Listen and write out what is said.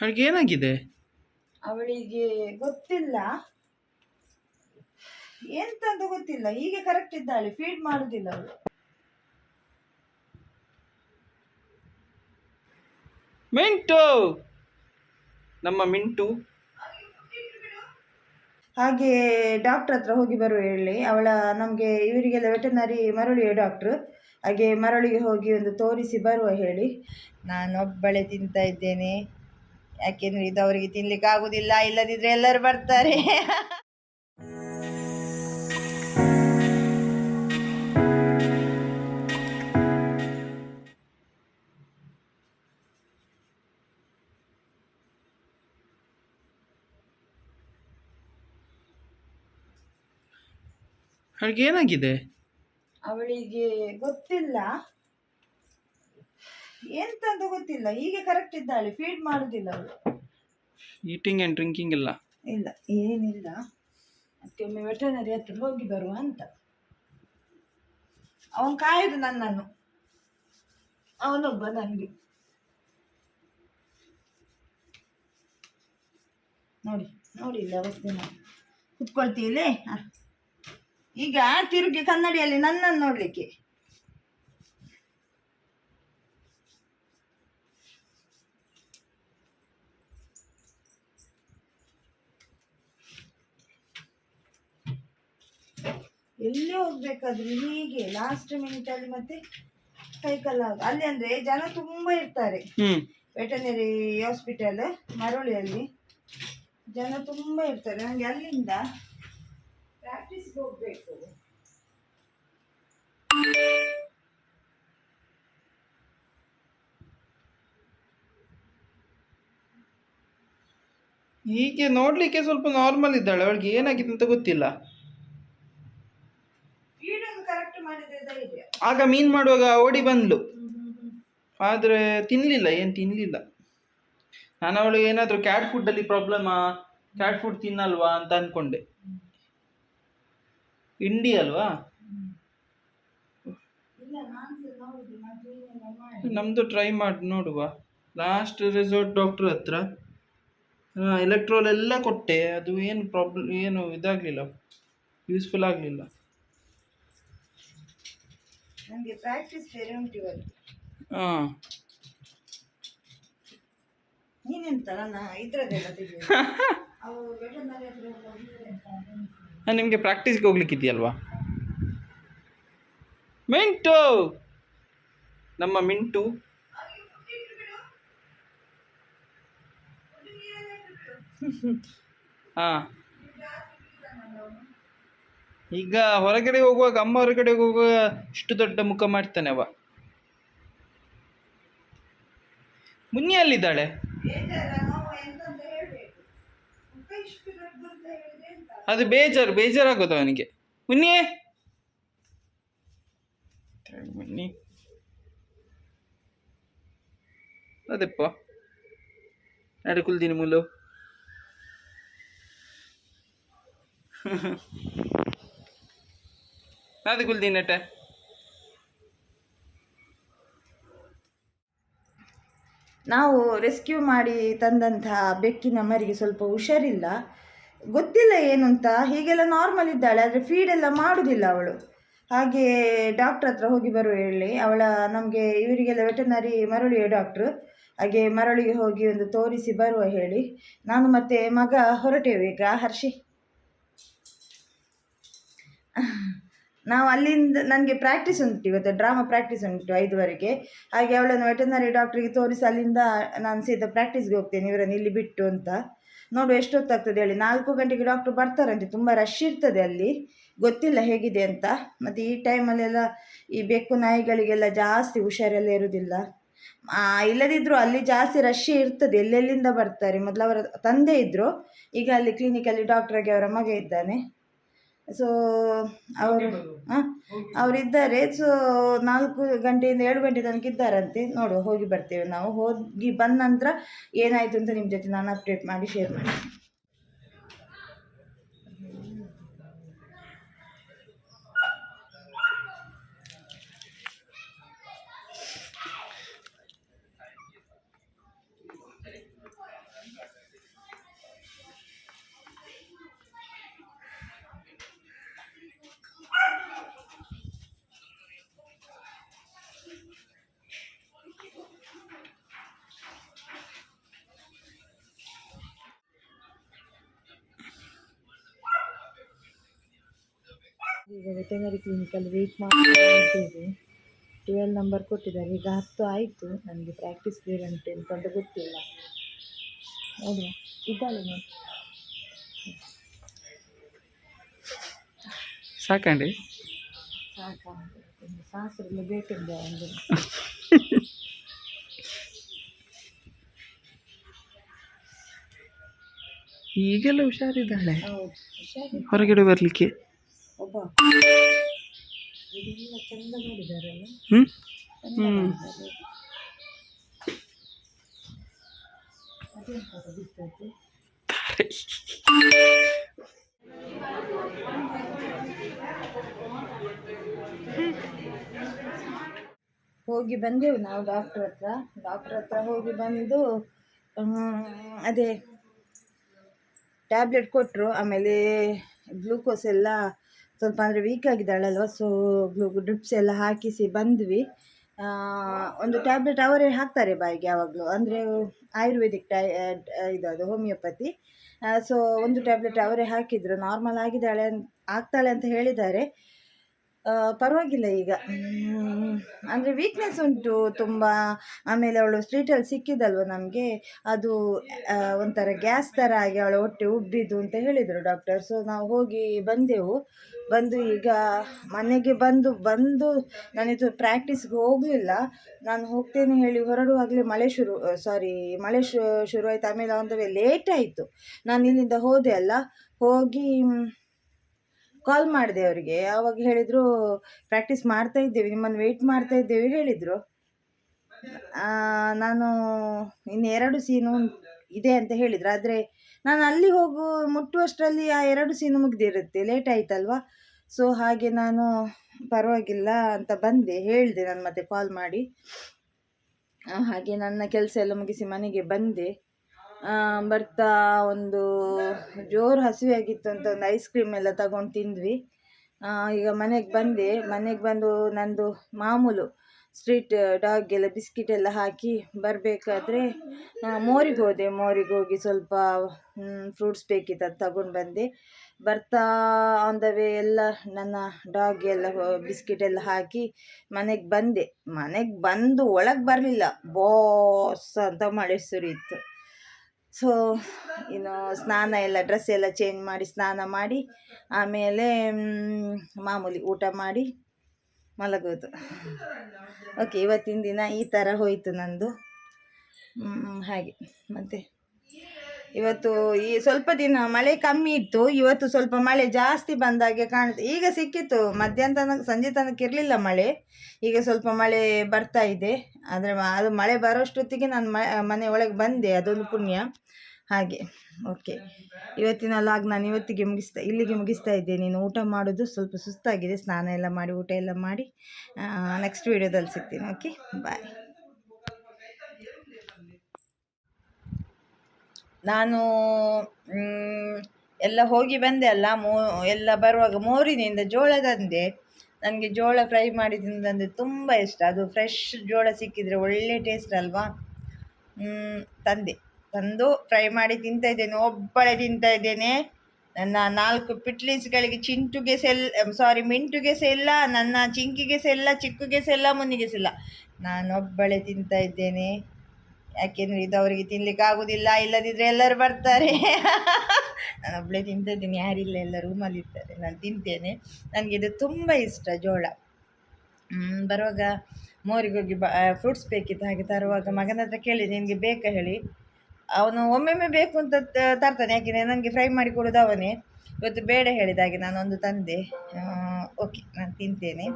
ಅವಳಿಗೆ ಏನಾಗಿದೆ? ಅವಳಿಗೆ ಗೊತ್ತಿಲ್ಲ. ಎಂತಂತ ಗೊತ್ತಿಲ್ಲ. ಈಗ ಕರೆಕ್ಟ್ ಇದ್ದಾಳೆ. ಫೀಡ್ ಮಾಡುದಿಲ್ಲ ಅವಳು. ಮಿಂಟು! ನಮ್ಮ ಮಿಂಟು. ಹಾಗೆ ಡಾಕ್ಟರ್ ಹತ್ರ ಹೋಗಿ ಬರುವ ಹೇಳಿ. ಅವಳ ನಮಗೆ ಇವರಿಗೆಲ್ಲ ವೆಟನರಿ ಮರಳಿಯ ಡಾಕ್ಟ್ರು ಹಾಗೆ ಮರಳಿಗೆ ಹೋಗಿ ಒಂದು ತೋರಿಸಿ ಬರುವ ಹೇಳಿ. ನಾನು ನಾನೊಬ್ಬಳೆ ತಿಂತಾ ಇದ್ದೇನೆ. ಯಾಕೆಂದ್ರೆ ಇದು ಅವರಿಗೆ ತಿನ್ಲಿಕ್ಕೆ ಆಗುದಿಲ್ಲ ಇಲ್ಲದಿದ್ರೆ ಎಲ್ಲರೂ ಬರ್ತಾರೆ. ಅವಳಿಗೆ ಏನಾಗಿದೆ ಅವಳಿಗೆ ಗೊತ್ತಿಲ್ಲ. ಎಂತಂತ ಗೊತ್ತಿಲ್ಲ. ಹೀಗೆ ಕರೆಕ್ಟ್ ಇದ್ದಾಳೆ. ಫೀಡ್ ಮಾಡುದಿಲ್ಲ ಅವಳು. ಈಟಿಂಗ್ ಆ್ಯಂಡ್ ಡ್ರಿಂಕಿಂಗ್ ಇಲ್ಲ. ಇಲ್ಲ ಏನಿಲ್ಲ. ಅದಕ್ಕೆ ಒಮ್ಮೆ ವೆಟರ್ನರಿ ಹತ್ರ ಹೋಗಿ ಬರುವ ಅಂತ. ಅವನ್ ಕಾಯೋದು ನನ್ನನ್ನು. ಅವನೊಬ್ಬ ನನಗೆ. ನೋಡಿ ನೋಡಿ ಇಲ್ಲಿ ಅವಸ್ಥೆ ಹ. ಈಗ ತಿರುಗಿ ಕನ್ನಡಿಯಲ್ಲಿ ನನ್ನನ್ನು ನೋಡ್ಲಿಕ್ಕೆ. ಎಲ್ಲಿ ಹೋಗ್ಬೇಕಾದ್ರೂ ಹೀಗೆ ಲಾಸ್ಟ್ ಮಿನಿಟ್ ಅಲ್ಲಿ ಮತ್ತೆ ಕೈಕಲ್ಲ ಅಲ್ಲಿ ಅಂದ್ರೆ ಜನ ತುಂಬಾ ಇರ್ತಾರೆ. ವೆಟನರಿ ಹಾಸ್ಪಿಟಲ್ ಮರಳಿಯಲ್ಲಿ ಜನ ತುಂಬಾ ಇರ್ತಾರೆ. ನನಗೆ ಅಲ್ಲಿಂದ ಪ್ರಾಕ್ಟೀಸ್ಗೆ ಹೋಗ್ಬೇಕು. ಹೀಗೆ ನೋಡ್ಲಿಕ್ಕೆ ಸ್ವಲ್ಪ ನಾರ್ಮಲ್ ಇದ್ದಾಳೆ. ಅವಳಿಗೆ ಏನಾಗಿದೆ ಅಂತ ಗೊತ್ತಿಲ್ಲ ಫೀಡ್ ಒಂದು ಕರೆಕ್ಟ್ ಮಾಡಿದ್ರೆ ಧೈರ್ಯ ಆಗ ಮೀನ್ ಮಾಡುವಾಗ ಓಡಿ ಬಂದ್ಲು. ಆದರೆ ತಿನ್ನಲಿಲ್ಲ ಏನು ತಿನ್ನಲಿಲ್ಲ ನಾನು ಅವಳಿಗೆ ಏನಾದರೂ ಕ್ಯಾಟ್ ಫುಡ್ಡಲ್ಲಿ ಪ್ರಾಬ್ಲಮಾ ಕ್ಯಾಟ್ ಫುಡ್ ತಿನ್ನಲ್ವಾ ಅಂತ ಅಂದ್ಕೊಂಡೆ ಇಂಡಿ ಅಲ್ವಾ? ನಮ್ಮದು ಟ್ರೈ ಮಾಡಿ. ನೋಡುವ. ಲಾಸ್ಟ್ ರೆಸಾರ್ಟ್ ಡಾಕ್ಟ್ರ್ ಹತ್ರ. ಎಲೆಕ್ಟ್ರೋಲ್ ಎಲ್ಲ ಕೊಟ್ಟೆ. ಅದು ಏನು ಪ್ರಾಬ್ಲಮ್ ಏನು ಇದಾಗಲಿಲ್ಲ. ಯೂಸ್ಫುಲ್ ಆಗಲಿಲ್ಲ. ನನಗೆ ಪ್ರಾಕ್ಟೀಸ್ ಬೇರೆ ಉಂಟು ಇವತ್ತು ಹಾಂ. ನೀನೆಂತ ನನ್ನ ಇದ್ರದ್ದೆಲ್ಲ ತೆಗೆಯುದು? ಅವು ವೆಟರ್ನರಿ ಹತ್ರ ಅಂತ ನಿಮಗೆ ಪ್ರಾಕ್ಟೀಸ್ಗೆ ಹೋಗ್ಲಿಕ್ಕಿದೆಯಲ್ವಾ? ಮಿಂಟು! ನಮ್ಮ ಮಿಂಟು. ಹಾಂ. ಈಗ ಹೊರಗಡೆ ಹೋಗುವಾಗ, ಅಮ್ಮ ಹೊರಗಡೆ ಹೋಗುವಾಗ ಇಷ್ಟು ದೊಡ್ಡ ಮುಖ ಮಾಡ್ತಾನೆ ಅವ. ಮುನ್ನಿ ಅಲ್ಲಿದ್ದಾಳೆ ಅದು ಬೇಜಾರು, ಬೇಜಾರಾಗೋದು ಅವನಿಗೆ. ಮುನ್ನಿಯೇ ಮುನ್ನಿ. ಅದಪ್ಪ? ನಡೆ ಕುಲ್ದಿನಿ ಮುಲ್ಲು ಕುಲ್ದಿನಿ ನಟ ನಾವು ರೆಸ್ಕ್ಯೂ ಮಾಡಿ ತಂದಂತಹ ಬೆಕ್ಕಿನ ಮರಿಗೆ ಸ್ವಲ್ಪ ಹುಷಾರಿಲ್ಲ. ಗೊತ್ತಿಲ್ಲ ಏನು ಅಂತ ಹೀಗೆಲ್ಲ ನಾರ್ಮಲ್ ಇದ್ದಾಳೆ, ಆದರೆ ಎಲ್ಲ ಮಾಡೋದಿಲ್ಲ ಅವಳು. ಹಾಗೆ ಡಾಕ್ಟ್ರ್ ಹತ್ರ ಹೋಗಿ ಬರುವ ಹೇಳಿ, ಅವಳ ನಮಗೆ ಇವರಿಗೆಲ್ಲ ವೆಟನರಿ ಮರಳಿಯ ಡಾಕ್ಟ್ರು ಹಾಗೆ ಮರಳಿಗೆ ಹೋಗಿ ಒಂದು ತೋರಿಸಿ ಬರುವ ಹೇಳಿ. ನಾನು ಮತ್ತೆ ಮಗ ಹೊರಟೇವೆ ಈಗ, ಹರ್ಷಿ. ನಾವು ಅಲ್ಲಿಂದ ನನಗೆ ಪ್ರಾಕ್ಟೀಸ್ ಉಂಟು ಇವತ್ತು ಡ್ರಾಮಾ ಪ್ರಾಕ್ಟೀಸ್ ಉಂಟು ಐದುವರೆಗೆ. ಹಾಗೆ ಅವಳನ್ನು ವೆಟನರಿ ಡಾಕ್ಟ್ರಿಗೆ ತೋರಿಸಿ ಅಲ್ಲಿಂದ ನಾನು ಸೀದಾ ಪ್ರಾಕ್ಟೀಸ್ಗೆ ಹೋಗ್ತೇನೆ, ಇವರನ್ನು ಇಲ್ಲಿ ಬಿಟ್ಟು ಅಂತ. ನೋಡು ಎಷ್ಟೊತ್ತಾಗ್ತದೆ ಹೇಳಿ, ನಾಲ್ಕು ಗಂಟೆಗೆ ಡಾಕ್ಟ್ರು ಬರ್ತಾರಂತೆ, ತುಂಬ ರಶ್ ಇರ್ತದೆ ಅಲ್ಲಿ. ಗೊತ್ತಿಲ್ಲ ಹೇಗಿದೆ ಅಂತ. ಮತ್ತು ಈ ಟೈಮಲ್ಲೆಲ್ಲ ಈ ಬೆಕ್ಕು ನಾಯಿಗಳಿಗೆಲ್ಲ ಜಾಸ್ತಿ ಹುಷಾರೆಲ್ಲ ಇರುವುದಿಲ್ಲ. ಇಲ್ಲದಿದ್ದರೂ ಅಲ್ಲಿ ಜಾಸ್ತಿ ರಶ್ ಇರ್ತದೆ, ಎಲ್ಲೆಲ್ಲಿಂದ ಬರ್ತಾರೆ. ಮೊದಲು ಅವರ ತಂದೆ ಇದ್ದರು ಈಗ ಅಲ್ಲಿ ಕ್ಲಿನಿಕಲ್ಲಿ ಡಾಕ್ಟ್ರಾಗಿ ಅವರ ಮಗ ಇದ್ದಾನೆ. ಸೊ ಅವರು ಹಾಂ? ಅವರಿದ್ದಾರೆ. ಸೊ ನಾಲ್ಕು ಗಂಟೆಯಿಂದ ಏಳು ಗಂಟೆ ತನಕ ಇದ್ದಾರಂತೆ. ನೋಡುವ ಹೋಗಿ ಬರ್ತೇವೆ ನಾವು. ಹೋಗಿ ಬಂದ ನಂತರ ಏನಾಯಿತು ಅಂತ ನಿಮ್ಮ ಜೊತೆ ನಾನು ಅಪ್ಡೇಟ್ ಮಾಡಿ ಶೇರ್ ಮಾಡಿ ಈಗ ವೆಟನರಿ ಕ್ಲಿನಿಕಲ್ಲಿ ವೆಯ್ಟ್ ಮಾಡ್ತಾ ಇದ್ದೇವೆ. ಟ್ವೆಲ್ ನಂಬರ್ ಕೊಟ್ಟಿದ್ದಾರೆ. ಈಗ ಹತ್ತು ಆಯಿತು. ನನಗೆ ಪ್ರಾಕ್ಟೀಸ್ ಬೇರೆ ಉಂಟು ಎಂತ ಅಂತ ಗೊತ್ತಿಲ್ಲ. ನೋಡುವ ಇದ್ದಾಳೆ ನೋಡಿ. ಸಾಕಂಡಿ? ಸಾಕು ಸಾಸರೆಲ್ಲ ಬೇಕಿದ್ದೆ ಒಂದು ಈಗೆಲ್ಲ ಹುಷಾರಿದ್ದಾಳೆ? ಹೌದು. ಹುಷಾರಿ ಹೊರಗಡೆ ಬರಲಿಕ್ಕೆ? ಒಬ್ಬ. ಇದೆಲ್ಲ ಚಂದ ಮಾಡಿದಾರಲ್ಲ? ಹ್ಞೂ ಹೋಗಿ ಬಂದೆವು ನಾವು ಡಾಕ್ಟ್ರ್ ಹತ್ರ. ಡಾಕ್ಟ್ರ್ ಹತ್ರ ಹೋಗಿ ಬಂದು ಅದೇ ಟ್ಯಾಬ್ಲೆಟ್ ಕೊಟ್ಟರು ಆಮೇಲೆ ಗ್ಲೂಕೋಸ್ ಎಲ್ಲ ಸ್ವಲ್ಪ ಅಂದರೆ ವೀಕ್ ಆಗಿದ್ದಾಳಲ್ವ ಸೊ ಡ್ರಿಪ್ಸ್ ಎಲ್ಲ ಹಾಕಿಸಿ ಬಂದ್ವಿ. ಒಂದು ಟ್ಯಾಬ್ಲೆಟ್ ಅವರೇ ಹಾಕ್ತಾರೆ ಬಾಯಿಗೆ ಯಾವಾಗಲೂ, ಅಂದರೆ ಆಯುರ್ವೇದಿಕ್ ಟೈ ಇದು ಹೋಮಿಯೋಪತಿ ಸೊ ಒಂದು ಟ್ಯಾಬ್ಲೆಟ್ ಅವರೇ ಹಾಕಿದರು ನಾರ್ಮಲ್ ಆಗಿದ್ದಾಳೆ ಆಗ್ತಾಳೆ ಅಂತ ಹೇಳಿದ್ದಾರೆ. ಪರವಾಗಿಲ್ಲ ಈಗ. ಅಂದರೆ ವೀಕ್ನೆಸ್ ಉಂಟು ತುಂಬ. ಆಮೇಲೆ ಅವಳು ಸ್ಟ್ರೀಟಲ್ಲಿ ಸಿಕ್ಕಿದಲ್ವ ನಮಗೆ? ಅದು ಒಂಥರ ಗ್ಯಾಸ್ ಥರ ಆಗಿ ಅವಳು ಹೊಟ್ಟೆ ಉಬ್ಬಿದ್ದು ಅಂತ ಹೇಳಿದರು ಡಾಕ್ಟರ್ ಸೊ ನಾವು ಹೋಗಿ ಬಂದೆವು. ಬಂದು ಈಗ ಮನೆಗೆ ಬಂದು ಬಂದು ನಾನಿದು ಪ್ರಾಕ್ಟೀಸ್ಗೆ ಹೋಗಲಿಲ್ಲ. ನಾನು ಹೋಗ್ತೇನೆ ಹೇಳಿ ಹೊರಡುವಾಗಲೇ ಮಳೆ ಶುರು ಸಾರಿ ಮಳೆ ಶುರು ಆಯಿತು ಆಮೇಲೆ ಒಂದು ಲೇಟ್ ಆಯಿತು. ನಾನು ಇಲ್ಲಿಂದ ಹೋದೆ ಅಲ್ಲ. ಹೋಗಿ ಕಾಲ್ ಮಾಡಿದೆ ಅವರಿಗೆ. ಆವಾಗ ಹೇಳಿದರು ಪ್ರಾಕ್ಟೀಸ್ ಮಾಡ್ತಾ ಇದ್ದೇವೆ, ನಿಮ್ಮನ್ನು ವೆಯ್ಟ್ ಮಾಡ್ತಾ ಇದ್ದೇವೆ, ಹೇಳಿದರು. ನಾನು ಇನ್ನು ಎರಡು ಸೀನು ಇದೆ ಅಂತ ಹೇಳಿದ್ರು. ಆದರೆ ನಾನು ಅಲ್ಲಿ ಹೋಗು, ಮುಟ್ಟುವಷ್ಟರಲ್ಲಿ ಆ ಎರಡು ಸೀನು ಮುಗಿದಿರುತ್ತೆ ಲೇಟ್ ಆಯ್ತಲ್ವಾ? ಸೊ ಹಾಗೆ ನಾನು ಪರವಾಗಿಲ್ಲ ಅಂತ ಬಂದೆ, ಹೇಳಿದೆ ನಾನು ಮತ್ತೆ ಕಾಲ್ ಮಾಡಿ. ಹಾಗೆ ನನ್ನ ಕೆಲಸ ಎಲ್ಲ ಮುಗಿಸಿ ಮನೆಗೆ ಬಂದೆ. ಬರ್ತಾ ಒಂದು ಜೋರು ಹಸಿವೆಯಾಗಿತ್ತು ಅಂತ ಒಂದು ಐಸ್ ಕ್ರೀಮ್ ಎಲ್ಲ ತಗೊಂಡು ತಿಂದ್ವಿ. ಈಗ ಮನೆಗೆ ಬಂದೆ. ಮನೆಗೆ ಬಂದು ನಂದು ಮಾಮೂಲು ಸ್ಟ್ರೀಟ್ ಡಾಗ್ಗೆಲ್ಲ ಬಿಸ್ಕಿಟ್ ಎಲ್ಲ ಹಾಕಿ ಬರಬೇಕಾದ್ರೆ ಮೋರಿಗೆ ಹೋದೆ. ಮೋರಿಗೆ ಹೋಗಿ ಸ್ವಲ್ಪ ಫ್ರೂಟ್ಸ್ ಬೇಕಿತ್ತು ಅದು ತಗೊಂಡು ಬಂದೆ. ಬರ್ತಾ ಆನ್ ದ ವೇ ಎಲ್ಲ ನನ್ನ ಡಾಗ್ ಎಲ್ಲ ಬಿಸ್ಕಿಟ್ ಎಲ್ಲ ಹಾಕಿ ಮನೆಗೆ ಬಂದೆ. ಮನೆಗೆ ಬಂದು ಒಳಗೆ ಬರಲಿಲ್ಲ. ಬಾಸ್ ಅಂತ ಮಳೆ ಸುರಿಯಿತು ಸೊ ಇನ್ನು ಸ್ನಾನ ಎಲ್ಲ ಡ್ರೆಸ್ ಎಲ್ಲ ಚೇಂಜ್ ಮಾಡಿ, ಸ್ನಾನ ಮಾಡಿ, ಆಮೇಲೆ ಮಾಮೂಲಿ ಊಟ ಮಾಡಿ ಮಲಗೋದು. ಓಕೆ ಇವತ್ತಿನ ದಿನ ಈ ಥರ ಹೋಯಿತು ನಂದು. ಹಾಗೆ. ಮತ್ತು? ಇವತ್ತು ಈ ಸ್ವಲ್ಪ ದಿನ ಮಳೆ ಕಮ್ಮಿ ಇತ್ತು, ಇವತ್ತು ಸ್ವಲ್ಪ ಮಳೆ ಜಾಸ್ತಿ ಬಂದಾಗೆ ಕಾಣುತ್ತೆ. ಈಗ ಸಿಕ್ಕಿತ್ತು ಮಧ್ಯಾಹ್ನ ತನಕ ಸಂಜೆ ತನಕ ಇರಲಿಲ್ಲ ಮಳೆ. ಈಗ ಸ್ವಲ್ಪ ಮಳೆ ಬರ್ತಾ ಇದೆ. ಆದರೆ ಅದು ಮಳೆ ಬರೋಷ್ಟೊತ್ತಿಗೆ ನಾನು ಮನೆ ಒಳಗೆ ಬಂದೆ, ಅದೊಂದು ಪುಣ್ಯ. ಹಾಗೆ, ಓಕೆ. ಇವತ್ತಿನ ಲಾಗ್ ನಾನು ಇವತ್ತಿಗೆ ಮುಗಿಸ್ತಾ, ಇಲ್ಲಿಗೆ ಮುಗಿಸ್ತಾ ಇದ್ದೆ. ನೀನು ಊಟ ಮಾಡೋದು ಸ್ವಲ್ಪ ಸುಸ್ತಾಗಿದೆ, ಸ್ನಾನ ಎಲ್ಲ ಮಾಡಿ, ಊಟ ಎಲ್ಲ ಮಾಡಿ. ನೆಕ್ಸ್ಟ್ ವೀಡಿಯೋದಲ್ಲಿ ಸಿಗ್ತೀನಿ, ಓಕೆ? ಬಾಯ್ ನಾನು ಎಲ್ಲ ಹೋಗಿ ಬಂದೆ ಅಲ್ಲ, ಮೋ, ಎಲ್ಲ ಬರುವಾಗ ಮೋರಿನಿಂದ ಜೋಳ ತಂದೆ. ನನಗೆ ಜೋಳ ಫ್ರೈ ಮಾಡಿ ತಿಂದಂದರೆ ತುಂಬ ಇಷ್ಟ. ಅದು ಫ್ರೆಶ್ ಜೋಳ ಸಿಕ್ಕಿದರೆ ಒಳ್ಳೆ ಟೇಸ್ಟ್ ಅಲ್ವಾ? ತಂದೆ. ತಂದು ಫ್ರೈ ಮಾಡಿ ತಿಂತಾ ಇದ್ದೇನೆ, ಒಬ್ಬಳೆ ತಿಂತಾ ಇದ್ದೇನೆ. ನನ್ನ ನಾಲ್ಕು ಪಿಟ್ಲೀಸ್ಗಳಿಗೆ ಚಿಂಟುಗೆ ಸೆಲ್ ಸಾರಿ ಮಿಂಟುಗೆ ಸೆಲ್ಲ, ನನ್ನ ಚಿಂಕಿಗೆ ಸೆಲ್ಲ, ಚಿಕ್ಕುಗೆ ಮುನ್ನಿಗೆ ಸಹ ಇಲ್ಲ ತಿಂತ ತಿಂತಾ ಇದ್ದೇನೆ. ಯಾಕೆಂದರೆ ಇದು ಅವರಿಗೆ ತಿನ್ಲಿಕ್ಕೆ ಆಗುದಿಲ್ಲ ಇಲ್ಲದಿದ್ದರೆ ಎಲ್ಲರೂ ಬರ್ತಾರೆ. ನಾನು ಒಬ್ಬಳೇ ತಿಂತಿದ್ದೀನಿ, ಯಾರಿಲ್ಲ ಎಲ್ಲ ರೂಮಲ್ಲಿ ಇರ್ತಾರೆ. ನಾನು ತಿಂತೇನೆ. ನನಗೆ ಇದು ತುಂಬ ಇಷ್ಟ, ಜೋಳ. ಬರುವಾಗ ಮೋರಿಗೋಗಿ ಬ ಫ್ರೂಟ್ಸ್ ಬೇಕಿತ್ತು ಹಾಗೆ ತರುವಾಗ ಮಗನ ಹತ್ರ ಕೇಳಿ, ನಿನಗೆ ಬೇಕಾ ಹೇಳಿ. ಅವನು ಒಮ್ಮೊಮ್ಮೆ ಬೇಕು ಅಂತ ತರ್ತಾನೆ. ಯಾಕೆಂದರೆ ನನಗೆ ಫ್ರೈ ಮಾಡಿ ಕೊಡೋದು ಅವನೇ. ಇವತ್ತು ಬೇಡ ಹೇಳಿದ ಹಾಗೆ ನಾನೊಂದು ತಂದೆ. ಓಕೆ ನಾನು ತಿಂತೇನೆ.